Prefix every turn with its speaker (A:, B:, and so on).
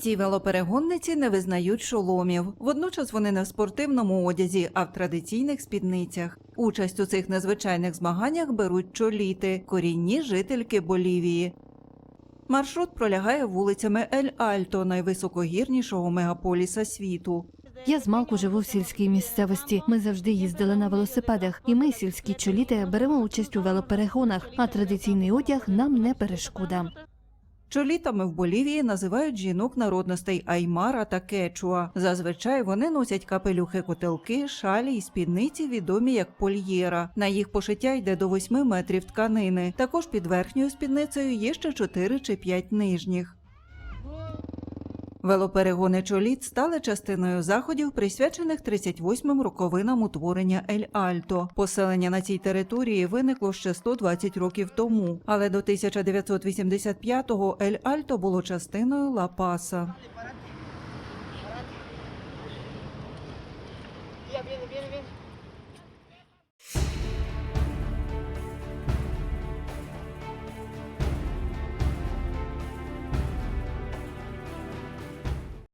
A: Ці велоперегонниці не визнають шоломів. Водночас вони не в спортивному одязі, а в традиційних спідницях. Участь у цих незвичайних змаганнях беруть чоліти, корінні жительки Болівії. Маршрут пролягає вулицями Ель-Альто, найвисокогірнішого мегаполіса світу.
B: Я з малку живу в сільській місцевості. Ми завжди їздили на велосипедах, і ми, сільські чоліти, беремо участь у велоперегонах, а традиційний одяг нам не перешкода.
A: Чолітами в Болівії називають жінок народностей Аймара та Кечуа. Зазвичай вони носять капелюхи-котелки, шалі і спідниці, відомі як польєра. На їх пошиття йде до 8 метрів тканини. Також під верхньою спідницею є ще 4 чи 5 нижніх. Велоперегони чоліт стали частиною заходів, присвячених 38-м роковинам утворення Ель-Альто. Поселення на цій території виникло ще 120 років тому, але до 1985-го Ель-Альто було частиною Ла-Паса.
C: Ya, viene, viene, viene.